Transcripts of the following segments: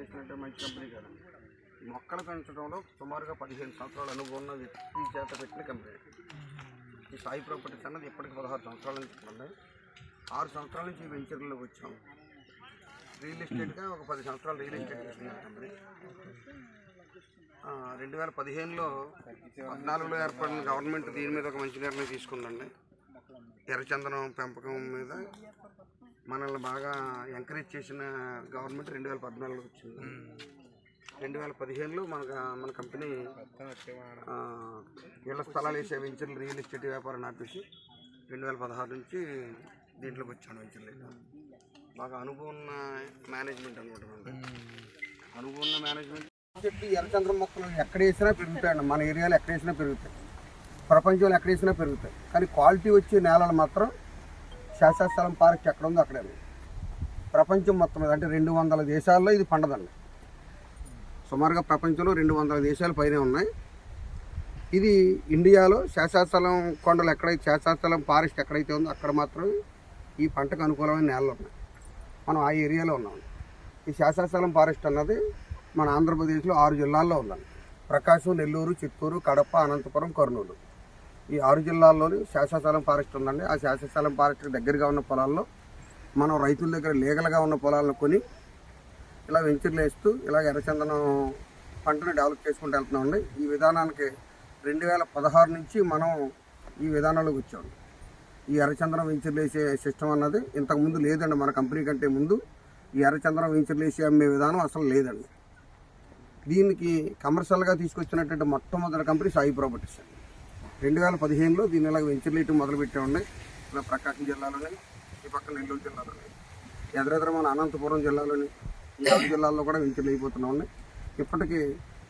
చేసినట్టు మంచి కంపెనీ కదండి మొక్కలు పెంచడంలో సుమారుగా పదిహేను సంవత్సరాల అనుభవం ఉన్న వ్యక్తి చేత పెట్టిన కంపెనీ ఈ సాయి ప్రాపర్టీస్ అన్నది ఇప్పటికి పదహారు సంవత్సరాల నుంచి ఉంది ఆరు సంవత్సరాల నుంచి ఈ వెంచర్లోకి వచ్చాం. రియల్ ఎస్టేట్గా ఒక పది సంవత్సరాలు రియల్ ఎస్టేట్ చేసిన కంపెనీ రెండు వేల పదిహేనులో పద్నాలుగులో ఏర్పడిన గవర్నమెంట్ దీని మీద ఒక మంచి నిర్ణయం తీసుకుందండి. ఎర్రచందనం పెంపకం మీద మనల్ని బాగా ఎంకరేజ్ చేసిన గవర్నమెంట్ రెండు వేల పద్నాలుగులో వచ్చింది. రెండు వేల పదిహేనులో మన మన కంపెనీ ఇళ్ళ స్థలాలు వేసే వెంచర్లు రియల్ ఎస్టేట్ వ్యాపారం ఆపేసి రెండు వేల పదహారు నుంచి దీంట్లోకి వచ్చాను వెంచర్లు బాగా అనుభవం ఉన్న మేనేజ్మెంట్ అనమాట. అనుభవం ఉన్న మేనేజ్మెంట్ చెట్టు ఎర్రచంద్రం మొక్కలు ఎక్కడ వేసినా పెరుగుతాయండి. మన ఏరియాలో ఎక్కడ వేసినా పెరుగుతాయి. ప్రపంచంలో ఎక్కడ వేసినా పెరుగుతాయి. కానీ క్వాలిటీ వచ్చే నేలలు మాత్రం శాసనస్థలం పార్క్ ఎక్కడ ఉందో అక్కడే ప్రపంచం మొత్తం మీద అంటే రెండు వందల దేశాల్లో ఇది పండదండి. సుమారుగా ప్రపంచంలో రెండు వందల దేశాలు పైనే ఉన్నాయి. ఇది ఇండియాలో శాసనస్థలం కొండలు ఎక్కడైతే శాసనస్థలం ఫారెస్ట్ ఎక్కడైతే ఉందో అక్కడ మాత్రం ఈ పంటకు అనుకూలమైన నేలలు ఉన్నాయి. మనం ఆ ఏరియాలో ఉన్నాం. ఈ శాసనస్థలం ఫారెస్ట్ అన్నది మన ఆంధ్రప్రదేశ్లో ఆరు జిల్లాల్లో ఉందండి. ప్రకాశం నెల్లూరు చిత్తూరు కడప అనంతపురం కర్నూలు. ఈ ఆరు జిల్లాల్లోని శాశ్వతస్థలం ఫారెస్ట్ ఉందండి. ఆ శాశ్వతస్థలం ఫారెస్ట్కి దగ్గరగా ఉన్న పొలాల్లో మనం రైతుల దగ్గర లీగల్గా ఉన్న పొలాలను కొని ఇలా వెంచర్లు వేస్తూ ఇలా ఎర్రచందనం పంటను డెవలప్ చేసుకుంటూ వెళ్తున్నామండి ఈ విధానానికి రెండు వేల పదహారు నుంచి మనం ఈ విధానంలోకి వచ్చాం. ఈ ఎర్రచందనం వెంచర్లు వేసే సిస్టమ్ అన్నది ఇంతకుముందు లేదండి. మన కంపెనీ కంటే ముందు ఈ ఎర్రచందనం వెంచర్లు వేసి అమ్మే విధానం అసలు లేదండి. దీనికి కమర్షియల్గా తీసుకొచ్చినటువంటి మొట్టమొదటి కంపెనీ సాయి ప్రాపర్టీస్ అండి. రెండు వేల పదిహేనులో దీన్ని ఇలా వెంచర్లు ఇటు మొదలు పెట్టామండి ఇలా ప్రకాశం జిల్లాలోని ఈ పక్కన నెల్లూరు జిల్లాలోని ఎదురెదురు మన అనంతపురం జిల్లాలోని ఈ జిల్లాల్లో కూడా వెంచర్లు అయిపోతున్నామండి. ఇప్పటికీ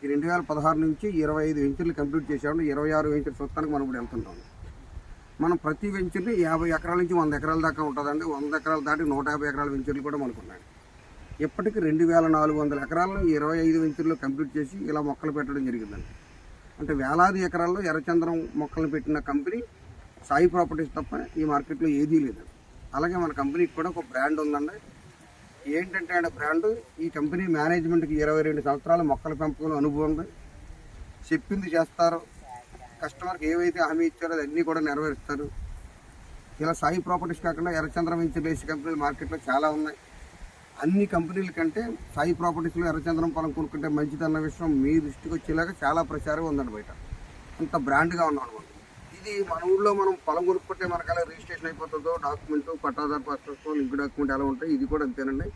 ఈ రెండు వేల పదహారు నుంచి ఇరవై ఐదు వెంచర్లు కంప్లీట్ చేసామండి ఇరవై ఆరు వెంచర్ చూస్తానికి మనం ఇప్పుడు వెళ్తుంటాం. మనం ప్రతి వెంచర్ని యాభై ఎకరాల నుంచి వంద ఎకరాల దాకా ఉంటుందండి. వంద ఎకరాలు దాటి నూట యాభై ఎకరాల వెంచర్లు కూడా మనకు ఉన్నాయి ఇప్పటికి రెండు వేల నాలుగు వందల ఎకరాలను ఇరవై ఐదు వెంచర్లు కంప్లీట్ చేసి ఇలా మొక్కలు పెట్టడం జరిగిందండి. అంటే వేలాది ఎకరాల్లో ఎర్రచంద్రం మొక్కలను పెట్టిన కంపెనీ సాయి ప్రాపర్టీస్ తప్ప ఈ మార్కెట్లో ఏదీ లేదు. అలాగే మన కంపెనీకి కూడా ఒక బ్రాండ్ ఉందండి. ఏంటంటే ఆ బ్రాండ్? ఈ కంపెనీ మేనేజ్మెంట్కి ఇరవై రెండు సంవత్సరాలు మొక్కల పెంపకంలో అనుభవం ఉంది. చెప్పింది చేస్తారు. కస్టమర్కి ఏవైతే హామీ ఇచ్చారో అన్నీ కూడా నెరవేరుస్తారు. ఇలా సాయి ప్రాపర్టీస్ కాకుండా ఎర్రచంద్రం వెంచర్ బేసి కంపెనీలు మార్కెట్లో చాలా ఉన్నాయి. అన్ని కంపెనీల కంటే సాయి ప్రాపర్టీస్లో ఎర్రచంద్రం పొలం కొనుక్కుంటే మంచిదన్న విషయం మీ దృష్టికి వచ్చేలాగా చాలా ప్రచారం ఉందండి బయట. అంత బ్రాండ్గా ఉన్నాం అనమాట. ఇది మన ఊళ్ళో మనం పొలం కొనుక్కుంటే మనకు అలా రిజిస్ట్రేషన్ అయిపోతుందో డాక్యుమెంట్ పట్టాదారు పాస్పోర్ట్ లింక్ డాక్యుమెంట్ ఎలా ఉంటాయి ఇది కూడా అంతేనండి.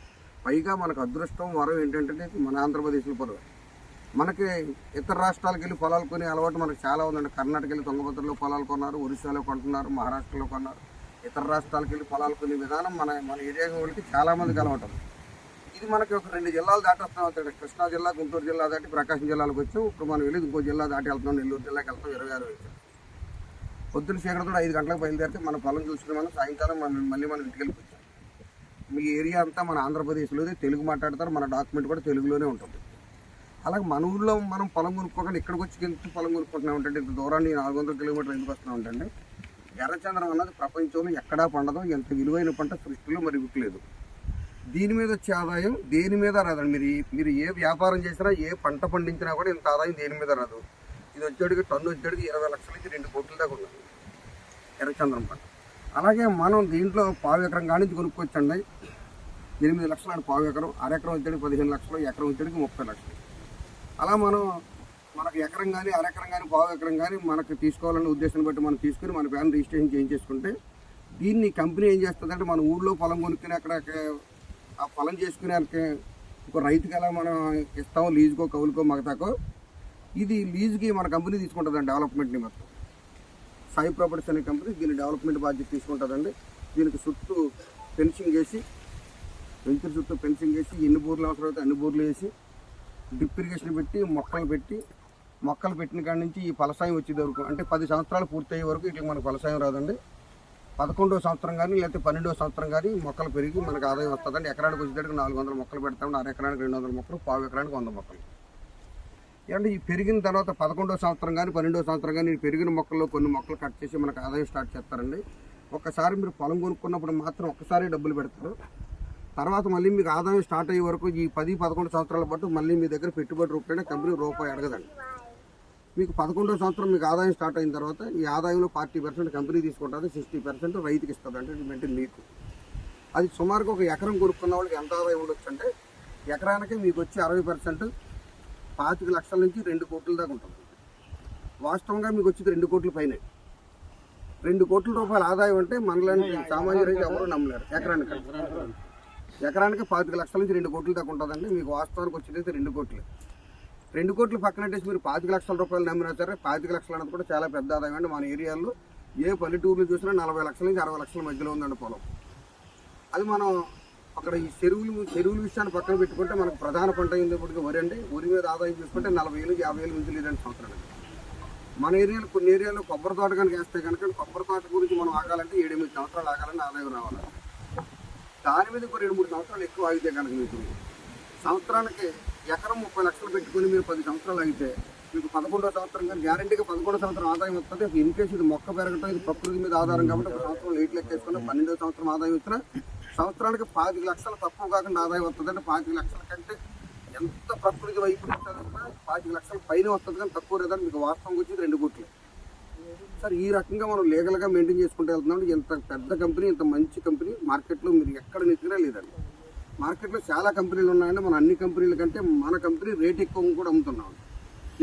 పైగా మనకు అదృష్టం వరం ఏంటంటే మన ఆంధ్రప్రదేశ్లో పొలం మనకి ఇతర రాష్ట్రాలకు వెళ్ళి పొలాలు కొనే అలవాటు మనకు చాలా ఉందండి. కర్ణాటక వెళ్ళి తుంగభద్రలో పొలాలు కొన్నారు ఒరిస్సాలో కొంటున్నారు మహారాష్ట్రలో కొన్నారు. ఇతర రాష్ట్రాలకు వెళ్ళి పొలాలు కొనే విధానం మన మన ఏరియా వాళ్ళకి చాలామందికి అలవాటు ఉంది. ఇది మనకి ఒక రెండు జిల్లాలు దాటి వస్తాం కృష్ణా జిల్లా గుంటూరు జిల్లా దాటి ప్రకాశం జిల్లాలకు వచ్చాం. ఇప్పుడు మనం వెళ్ళి ఇంకో జిల్లా దాటి వెళ్తున్నాం నెల్లూరు జిల్లాకి వెళ్తాం ఇరవై ఆరు వచ్చాం పొద్దున్న చీకటితో ఐదు గంటలకు బయలుదేరితే మన పొలం చూసుకుని మనం సాయంకాలం మనం మళ్ళీ మనం ఇంటికి వెళ్ళిపోతాం. మీ ఏరియా అంతా మన ఆంధ్రప్రదేశ్లోనే తెలుగు మాట్లాడతారు మన డాక్యుమెంట్ కూడా తెలుగులోనే ఉంటుంది. అలాగే మన ఊళ్ళో మనం పొలం కొనుక్కోకుండా ఇక్కడికి వచ్చి ఎంత పొలం కొనుక్కుంటున్నాం అంటే ఇంత దూరాన్ని నాలుగు వందల కిలోమీటర్లు ఎందుకు వస్తున్నాం అంటే ఎర్రచంద్రం అన్నది ప్రపంచంలో ఎక్కడా పండదు ఎంత విలువైన పంట సృష్టిలో మరి లేదు దీని మీద వచ్చే ఆదాయం దేని మీద రాదండి మీరు మీరు ఏ వ్యాపారం చేసినా ఏ పంట పండించినా కూడా ఇంత ఆదాయం దేని మీద రాదు. ఇది వచ్చేటికి టన్ను వచ్చేటికి ఇరవై లక్షల నుంచి రెండు కోట్ల దాకా ఉన్నది. ఎర్రచంద్రం పంట. అలాగే మనం దీంట్లో పావు ఎకరం కానించి నుంచి కొనుక్కొచ్చండి ఎనిమిది లక్షలు అంటే పావు ఎకరం. అరెకరం వచ్చేటికి పదిహేను లక్షలు ఎకరం వచ్చేటికి ముప్పై లక్షలు. అలా మనం మనకు ఎకరం కానీ అరెకరం కానీ పావు ఎకరం కానీ మనకు తీసుకోవాలనే ఉద్దేశం బట్టి మనం తీసుకుని మన పేరు రిజిస్ట్రేషన్ చేయించేసుకుంటే దీన్ని కంపెనీ ఏం చేస్తుందంటే మన ఊళ్ళో పొలం కొనుక్కుని అక్కడ ఆ పొలం చేసుకునే ఒక రైతుకి ఎలా మనం ఇస్తామో లీజుకో కౌలుకో మగతాకో ఇది లీజుకి మన కంపెనీ తీసుకుంటుందండి డెవలప్మెంట్ని మొత్తం సాయి ప్రాపర్టీస్ అనే కంపెనీ దీని డెవలప్మెంట్ బాధ్యత తీసుకుంటుందండి. దీనికి చుట్టూ ఫెన్సింగ్ వేసి వెంచర్ చుట్టూ ఫెన్సింగ్ వేసి ఎన్ని బోర్లు అవసరమైతే అన్ని బోర్లు వేసి డ్రిప్ ఇరిగేషన్ పెట్టి మొక్కలు పెట్టి మొక్కలు పెట్టిన కాడి నుంచి ఈ ఫలసాయం వచ్చేది వరకు అంటే పది సంవత్సరాలు పూర్తయ్యే వరకు ఇట్లా మనకు ఫలసాయం రాదండి. పదకొండో సంవత్సరం కానీ లేకపోతే పన్నెండో సంవత్సరం కానీ మొక్కలు పెరిగి మనకు ఆదాయం వస్తుందండి. ఎకరానికి వచ్చేటప్పుడు నాలుగు వందల మొక్కలు పెడతాం. అర ఎకరానికి రెండు వందల మొక్కలు పావు ఎకరానికి వంద మొక్కలు. ఏమంటే ఈ పెరిగిన తర్వాత పదకొండో సంవత్సరం కానీ పన్నెండో సంవత్సరం కానీ పెరిగిన మొక్కల్లో కొన్ని మొక్కలు కట్ చేసి మనకు ఆదాయం స్టార్ట్ చేస్తారండి. ఒక్కసారి మీరు పొలం కొనుక్కున్నప్పుడు మాత్రం ఒక్కసారి డబ్బులు పెడతారు. తర్వాత మళ్ళీ మీకు ఆదాయం స్టార్ట్ అయ్యే వరకు ఈ పది పదకొండు సంవత్సరాల పాటు మళ్ళీ మీ దగ్గర పెట్టుబడి రూపాయలు కంపెనీ రూపాయి అడగదండి. మీకు పదకొండో సంవత్సరం మీకు ఆదాయం స్టార్ట్ అయిన తర్వాత ఈ ఆదాయంలో ఫార్టీ పర్సెంట్ కంపెనీ తీసుకుంటుంది సిక్స్టీ పర్సెంట్ రైతుకి ఇస్తుంది అంటే ఇది మీకు. అది సుమారుగా ఒక ఎకరం కొనుక్కున్న వాళ్ళకి ఎంత ఆదాయం ఉండొచ్చు అంటే ఎకరానికి మీకు వచ్చి అరవై పర్సెంట్ పాతిక లక్షల నుంచి రెండు కోట్ల దాకా ఉంటుంది. వాస్తవంగా మీకు వచ్చేది రెండు కోట్ల పైనే. రెండు కోట్ల రూపాయల ఆదాయం అంటే మనలాంటి సామాన్య రైతు ఎవరు నమ్మలేరు. ఎకరానికి. ఎకరానికి. పాతిక లక్షల నుంచి రెండు కోట్ల దాకా ఉంటుందండి. మీకు వాస్తవానికి వచ్చేది రెండు కోట్లు. రెండు కోట్లు పక్కనట్టేసి మీరు పాతిక లక్షల రూపాయలు నమ్మినా సరే పాతిక లక్షలు అన్నది కూడా చాలా పెద్ద ఆదాయం అండి. మన ఏరియాలో ఏ పల్లెటూరులో చూసినా నలభై లక్షల నుంచి అరవై లక్షల మధ్యలో ఉందండి పొలం. అది మనం అక్కడ ఈ చెరువులు చెరువుల విషయాన్ని పక్కన పెట్టుకుంటే మనకు ప్రధాన పంట అయినప్పటికీ వరి అండి. వరి మీద ఆదాయం చూసుకుంటే నలభై వేలు యాభై వేలు మించి లేదండి సంవత్సరానికి మన ఏరియాలో కొన్ని ఏరియాలో కొబ్బరి తోట కనుక వేస్తే కనుక కొబ్బరి తోట గురించి మనం ఆగాలంటే ఏడు ఎనిమిది సంవత్సరాలు ఆగాలని ఆదాయం రావాలి. దాని మీద ఒక రెండు మూడు సంవత్సరాలు ఎక్కువ ఆగితే కనుక మీకు సంవత్సరానికి ఎకరం ముప్పై లక్షలు పెట్టుకుని మీరు పది సంవత్సరాలు అయితే మీకు పదకొండో సంవత్సరం కానీ గ్యారంటీగా పదకొండో సంవత్సరం ఆదాయం వస్తుంది. ఇన్ కేసు ఇది మొక్క పెరగటం ఇది ప్రకృతి మీద ఆధారం కాబట్టి ఒక సంవత్సరం లేట్ లెక్కేసుకుని పన్నెండో సంవత్సరం ఆదాయం వచ్చినా సంవత్సరానికి పాతిక లక్షలు తక్కువ కాకుండా ఆదాయం వస్తుంది అంటే పాతిక లక్షల కంటే ఎంత ప్రకృతి వైపు ఉంటుందన్నా పాతిక లక్షల పైన వస్తుంది కానీ తక్కువ లేదని మీకు వాస్తవం వచ్చింది రెండు కోట్లు. సార్ ఈ రకంగా మనం లీగల్గా మెయింటైన్ చేసుకుంటూ వెళ్తున్నాం ఇంత పెద్ద కంపెనీ ఇంత మంచి కంపెనీ మార్కెట్లో మీరు ఎక్కడ నెత్తినా లేదండి. మార్కెట్లో చాలా కంపెనీలు ఉన్నాయండి. మన అన్ని కంపెనీల కంటే మన కంపెనీ రేట్ ఎక్కువ కూడా అమ్ముతున్నాం.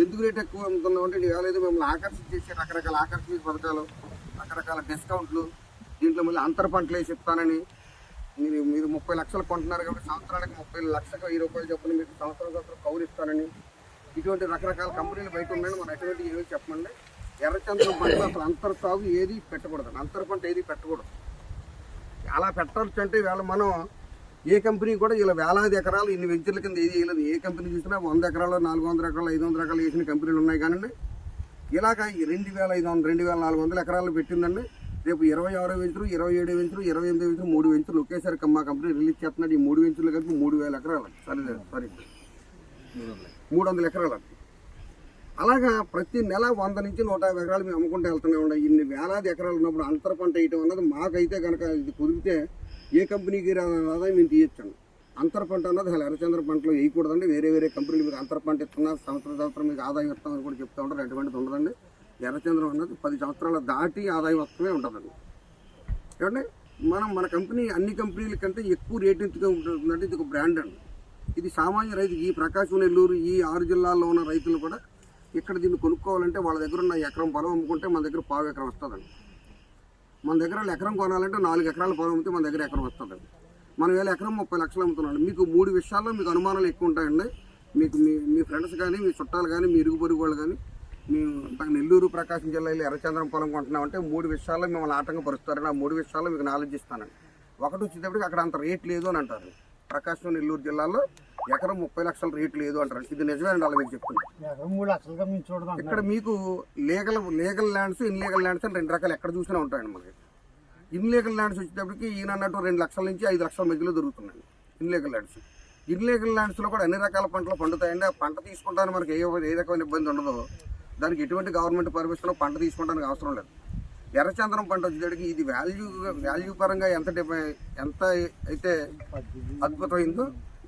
ఎందుకు రేట్ ఎక్కువ అమ్ముతున్నాం అంటే లేదు మిమ్మల్ని ఆకర్షించేసే రకరకాల ఆకర్షణ పథకాలు రకరకాల డిస్కౌంట్లు దీంట్లో మళ్ళీ అంతర పంటలు వేసి చెప్తానని. మీరు మీరు ముప్పై లక్షలు కొంటున్నారు కాబట్టి సంవత్సరానికి ముప్పై లక్షలకు వెయ్యి రూపాయలు చొప్పున మీకు సంవత్సరం సంవత్సరం కౌలు ఇస్తానని. ఇటువంటి రకరకాల కంపెనీలు బయట ఉన్నాయని మనం ఎటువంటి ఏమీ చెప్పండి ఎర్రచంద్రం పంట అసలు అంతర సాగు ఏది పెట్టకూడదు. అంతర పంట ఏది పెట్టకూడదు. అలా పెట్టవచ్చు అంటే ఇవాళ మనం ఏ కంపెనీ కూడా ఇలా వేలాది ఎకరాలు ఇన్ని వెంచర్ల కింద ఏది వేయలేదు. ఏ కంపెనీ చూసినా వంద ఎకరాలు నాలుగు వందల ఎకరాలు ఐదు వందల ఎకరాలు వేసిన కంపెనీలు ఉన్నాయి కానీ ఇలాగ ఈ రెండు వేల ఐదు వందల రెండు వేల నాలుగు వందల ఎకరాలు పెట్టిందండి. రేపు ఇరవై ఆరో వెంచరు ఇరవై ఏడు వెంచరు ఇరవై ఎనిమిది వెంచరు మూడు వెంచర్లు ఒకేసారి మా కంపెనీ రిలీజ్ చేస్తున్నాడు. ఈ మూడు వెంచర్లు కలిపి మూడు వేల ఎకరాలు. సరే సారీ. మూడు వందల ఎకరాలు అలాగా ప్రతి నెల వంద నుంచి నూట యాభై ఎకరాలు మేము అమ్ముకుంటూ వెళ్తూనే ఉన్నాయి ఇన్ని వేలాది ఎకరాలు ఉన్నప్పుడు అంతర పంట వేయటం అన్నది మాకైతే కనుక ఇది కుదిరితే ఏ కంపెనీకి రా- ఆదాయం మేము తీయొచ్చండి అంతర పంట అన్నది అసలు ఎర్రచంద్ర పంటలో వేయకూడదండి. వేరే వేరే కంపెనీలు మీకు అంతర పంట ఇస్తున్నా సంవత్సరం సంవత్సరం మీకు ఆదాయం ఇస్తామని కూడా చెప్తా ఉంటారు. ఎటువంటిది ఉండదండి. ఎర్రచంద్రం అన్నది పది సంవత్సరాల దాటి ఆదాయం వస్తూనే ఉంటుందండి. ఏమంటే మనం మన కంపెనీ అన్ని కంపెనీల కంటే ఎక్కువ రేటు రేటింగ్గా ఉంటుందంటే ఇది ఒక బ్రాండ్ అండి. ఇది సామాన్య రైతు ఈ ప్రకాశం నెల్లూరు ఈ ఆరు జిల్లాల్లో ఉన్న రైతులు కూడా ఇక్కడ దీన్ని కొనుక్కోవాలంటే వాళ్ళ దగ్గర ఉన్న ఎకరం పొలం అమ్ముకుంటే మన దగ్గర పావు ఎకరం వస్తుందండి. మన దగ్గర ఎకరం కొనాలంటే నాలుగు ఎకరాల పొలం అమ్మితే మన దగ్గర ఎకరం వస్తుంది మనం వేల ఎకరం ముప్పై లక్షలు అమ్ముతున్నాడు మీకు మూడు విషయాల్లో మీకు అనుమానాలు ఎక్కువ ఉంటాయండి. మీకు మీ మీ ఫ్రెండ్స్ కానీ మీ చుట్టాలు కానీ మీ ఇరుగు పొరుగు వాళ్ళు కానీ మేము నెల్లూరు ప్రకాశం జిల్లాలో ఎర్రచంద్రం పొలం కొంటున్నామంటే మూడు విషయాల్లో మిమ్మల్ని ఆటంకపరుస్తారని ఆ మూడు విషయాల్లో మీకు నాలెడ్జ్ ఇస్తానండి. ఒకటి వచ్చేటప్పటికి అక్కడ అంత రేట్ లేదు అని అంటారు. ప్రకాశం నెల్లూరు జిల్లాలో ఎకరం ముప్పై లక్షల రేట్ లేదు అంటారు. ఇది నిజమేనండి అలా మీకు చెప్తుంది ఇక్కడ మీకు legal legal lands illegal lands అని రెండు రకాలు ఎక్కడ చూసినా ఉంటాయండి మనకి. ఇన్లీగల్ ల్యాండ్స్ వచ్చేటప్పటికి ఈయన అన్నట్టు రెండు లక్షల నుంచి ఐదు లక్షల మధ్యలో దొరుకుతున్నాయి ఇన్లీగల్ ల్యాండ్స్. ఇన్లీగల్ ల్యాండ్స్లో కూడా అన్ని రకాల పంటలు పండుతాయండి? ఆ పంట తీసుకుంటానికి మనకి ఏ ఏ రకమైన ఇబ్బంది ఉండదు. దానికి ఎటువంటి గవర్నమెంట్ పర్మిషన్ పంట తీసుకోవడానికి అవసరం లేదు. ఎర్రచంద్రం పంట వచ్చేటప్పటికి ఇది వాల్యూ వాల్యూ పరంగా ఎంత ఎంత అయితే అద్భుతమైందో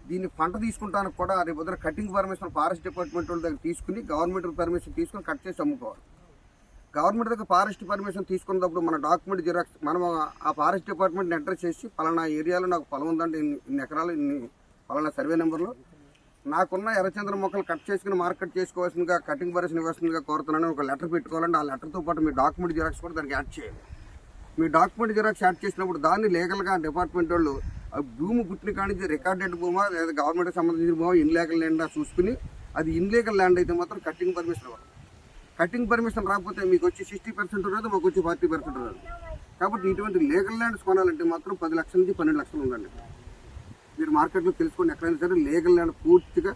దీన్ని పంట తీసుకుంటానికి కూడా రేపు ఉదయం కటింగ్ పర్మిషన్ ఫారెస్ట్ డిపార్ట్మెంట్ వాళ్ళ దగ్గర తీసుకుని గవర్నమెంట్ పర్మిషన్ తీసుకుని కట్ చేసి అమ్ముకోవాలి. గవర్నమెంట్ దగ్గర ఫారెస్ట్ పర్మిషన్ తీసుకున్నప్పుడు మన డాక్యుమెంట్ జిరాక్స్ మనం ఆ ఫారెస్ట్ డిపార్ట్మెంట్ని ఎంటర్ చేసి పలానా ఏరియాలో నాకు పొలం ఉందంటే ఇన్ని ఎకరాలు ఇన్ని పలానా సర్వే నెంబర్లో. నాకున్న ఎర్రచంద్ర మొక్కలు కట్ చేసుకుని మార్కెట్ చేసుకోవాల్సిందిగా కటింగ్ పర్మిషన్ ఇవ్వాల్సిందిగా కోరుతున్నాను ఒక లెటర్ పెట్టుకోవాలంటే ఆ లెటర్తో పాటు మీ డాక్యుమెంట్ జిరాక్స్ కూడా దానికి యాడ్ చేయాలి. మీ డాక్యుమెంట్ జిరాక్స్ యాడ్ చేసినప్పుడు దాన్ని లీగల్గా డిపార్ట్మెంట్ వాళ్ళు భూమి పుట్టిన కానించి రికార్డెడ్ భూమా లేదా గవర్నమెంట్కి సంబంధించిన భూమా ఇన్లేకల్ ల్యాండ్ చూసుకుని అది ఇన్లేకల్ ల్యాండ్ అయితే మాత్రం కటింగ్ పర్మిషన్ ఇవ్వాలి కటింగ్ పర్మిషన్ రాకపోతే మీకు వచ్చి సిక్స్టీ పర్సెంట్ ఉండదు మాకు వచ్చి ఫార్టీ పర్సెంట్ ఉండదు. కాబట్టి ఇటువంటి లీగల్ ల్యాండ్స్ కొనాలంటే మాత్రం పది లక్షల నుంచి పన్నెండు లక్షలు ఉండండి. మీరు మార్కెట్లో తెలుసుకోండి ఎక్కడైనా సరే లీగల్ ల్యాండ్ పూర్తిగా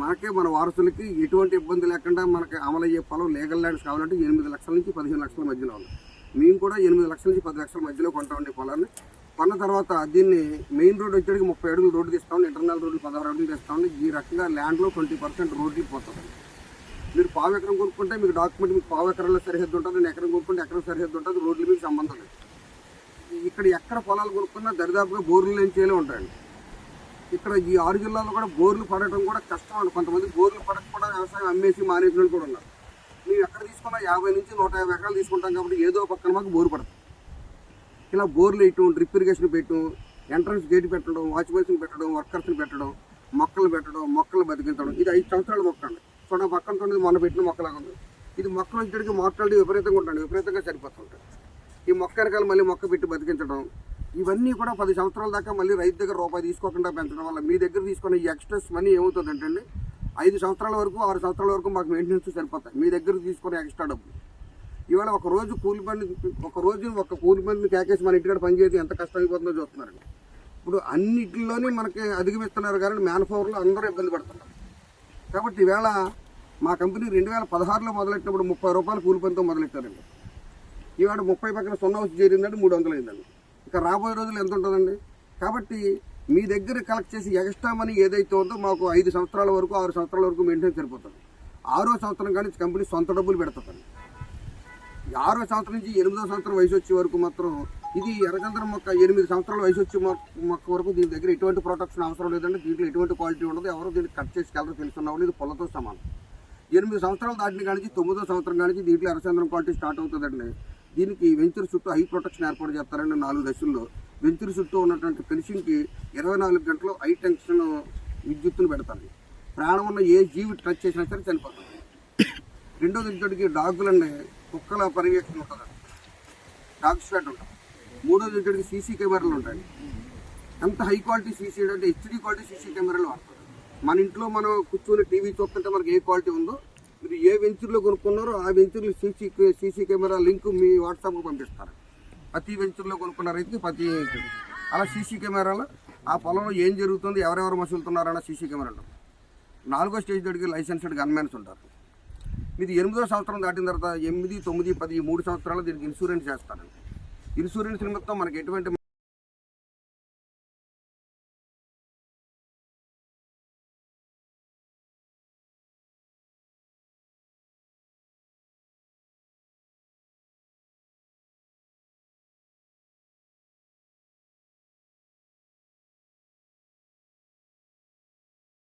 మనకే మన వారసులకి ఎటువంటి ఇబ్బంది లేకుండా మనకి అమలు అయ్యే పొలం లీగల్ ల్యాండ్స్ కావాలంటే ఎనిమిది లక్షల నుంచి పదిహేను లక్షల మధ్యలో ఉంది. మేము కూడా ఎనిమిది లక్షల నుంచి పది లక్షల మధ్యలో కొంటామండి పొలాన్ని. కొన్న తర్వాత దీన్ని మెయిన్ రోడ్ వచ్చేటికి ముప్పై అడుగులు రోడ్డు తీస్తాం ఇంటర్నల్ రోడ్లు పదహారు అడుగులు తీస్తాం ఈ రకంగా ల్యాండ్లో ట్వంటీ పర్సెంట్ రోడ్లు పోతుంది మీరు పావు ఎకరం కొనుక్కుంటే మీకు డాక్యుమెంట్ మీకు పావు ఎకరంలో సరిహద్దు ఉంటుంది నేను ఎకరం కొనుక్కుంటే ఎకరం సరిహద్దు ఉంటుంది రోడ్లు మీకు సంబంధం లేదు. ఇక్కడ ఎక్కడ పొలాలు కొనుక్కున్నా దరిదాపుగా బోర్లు లేని చేయలే ఉంటాయండి. ఇక్కడ ఈ ఆరు జిల్లాల్లో కూడా బోర్లు పడటం కూడా కష్టం అండి. కొంతమంది బోర్లు పడకుండా వ్యవసాయం అమ్మేసి మానేసిన వాళ్ళు కూడా ఉన్నారు. మేము ఎక్కడ తీసుకున్నా యాభై నుంచి నూట యాభై ఎకరాలు తీసుకుంటాం కాబట్టి ఏదో పక్కన మాకు బోరు పడుతుంది. ఇలా బోర్లు వేయటం డ్రిప్ ఇరిగేషన్ పెట్టడం ఎంట్రన్స్ గేట్ పెట్టడం వాచ్మెన్స్ని పెట్టడం వర్కర్స్ని పెట్టడం మొక్కలు పెట్టడం మొక్కలు బతికించడం. ఇది ఐదు సంవత్సరాల మొక్క అండి. చూడ పక్కన చూడండి మొన్న పెట్టిన మొక్కలాగా ఉంది. ఇది మొక్కలు వచ్చేటికి మార్టాలిటీ విపరీతంగా ఉంటాయి విపరీతంగా సరిపోతుంటాయి ఈ మొక్క వెనకాల మళ్ళీ మొక్క పెట్టి బతికించడం ఇవన్నీ కూడా పది సంవత్సరాల దాకా మళ్ళీ రైతు దగ్గర రూపాయి తీసుకోకుండా పెంచడం వల్ల మీ దగ్గర తీసుకున్న ఈ ఎక్స్ట్రెస్ మనీ ఏమవుతుందంటే అండి ఐదు సంవత్సరాల వరకు ఆరు సంవత్సరాల వరకు మాకు మెయింటెనెన్స్ సరిపోతాయి. మీ దగ్గర తీసుకునే ఎక్స్ట్రా డబ్బులు. ఇవాళ ఒక రోజు కూలి పని ఒక రోజు ఒక కూలి పనిని కేకేసి మన ఇంటికాడ పనిచేసి ఎంత కష్టం అయిపోతుందో చూస్తున్నారండి ఇప్పుడు అన్నిటిలోనే మనకి అధిగమిస్తున్నారు కానీ మ్యాన్ పవర్లో అందరూ ఇబ్బంది పడుతున్నారు. కాబట్టి ఈవేళ మా కంపెనీ రెండు వేల పదహారులో మొదలెట్టినప్పుడు ముప్పై రూపాయలు కూలి పనితో మొదలెట్టారండి. ఈవేళ ముప్పై పక్కన సున్నా వచ్చి చేరిందంటే మూడు వందలు అయిందండి ఇక రాబోయే రోజులు ఎంత ఉంటుందండి? కాబట్టి మీ దగ్గర కలెక్ట్ చేసి ఎక్స్ట్రా మనీ ఏదైతే ఉందో మాకు ఐదు సంవత్సరాల వరకు ఆరు సంవత్సరాల వరకు మెయింటైన్ సరిపోతుంది. ఆరో సంవత్సరం కానీ కంపెనీ సొంత డబ్బులు పెడుతుంది ఆరో సంవత్సరం నుంచి ఎనిమిదో సంవత్సరం వయసు వచ్చే వరకు మాత్రం ఇది ఎర్రచంద్రం మొక్క ఎనిమిది సంవత్సరాల వయసు వచ్చే మొక్క వరకు దీని దగ్గర ఎటువంటి ప్రొటెక్షన్ అవసరం లేదండి. దీంట్లో ఎటువంటి క్వాలిటీ ఉండదు. ఎవరు దీన్ని కట్ చేసి కెలరు తెలుసుకున్న వాళ్ళు ఇది పొలతో సమానం. ఎనిమిది సంవత్సరాలు దాటిన కానించి తొమ్మిదో సంవత్సరం కానించి దీంట్లో ఎర్రచంద్రం క్వాలిటీ స్టార్ట్ అవుతుందండి. దీనికి వెంచర్ చుట్టూ హై ప్రొటెక్షన్ ఏర్పాటు చేస్తారండి నాలుగు దశల్లో. వెంచర్ చుట్టూ ఉన్నటువంటి ఫినిషింగ్కి ఇరవై నాలుగు గంటలు హై టెన్షన్ విద్యుత్తును పెడతారు. ప్రాణం ఉన్న ఏ జీవి టచ్ చేసినా సరే చనిపోతుంది రెండోది ఇంతటికి డాగులండి. కుక్కల పర్యవేక్షణ ఉంటుంది. డాగ్ స్పాట్ ఉంటుంది. మూడోది ఇంతటికి సీసీ కెమెరాలు ఉంటాయి. ఎంత హై క్వాలిటీ సీసీ అంటే హెచ్డి క్వాలిటీ సీసీ కెమెరాలు వాడతారు. మన ఇంట్లో మనం కూర్చొని టీవీ చూస్తుంటే మనకి ఏ క్వాలిటీ ఉందో మీరు ఏ వెంచర్లో కొనుక్కున్నారో ఆ వెంచర్లో సీసీ సీసీ కెమెరా లింక్ మీ వాట్సాప్కి పంపిస్తారు. ప్రతి వెంచర్లో కొనుక్కున్న రైతుకి ప్రతి అలా సీసీ కెమెరాలో ఆ పొలంలో ఏం జరుగుతుంది ఎవరెవరు మసులుతున్నారన్న సీసీ కెమెరాలు. నాలుగో స్టేజ్ దగ్గరికి లైసెన్స్డ్ గన్మెన్స్ ఉంటారు. మీది ఎనిమిదో సంవత్సరం దాటిన తర్వాత ఎనిమిది తొమ్మిది పది మూడు సంవత్సరాలు దీనికి ఇన్సూరెన్స్ చేస్తారండి ఇన్సూరెన్స్ నిమిత్తం మనకి ఎటువంటి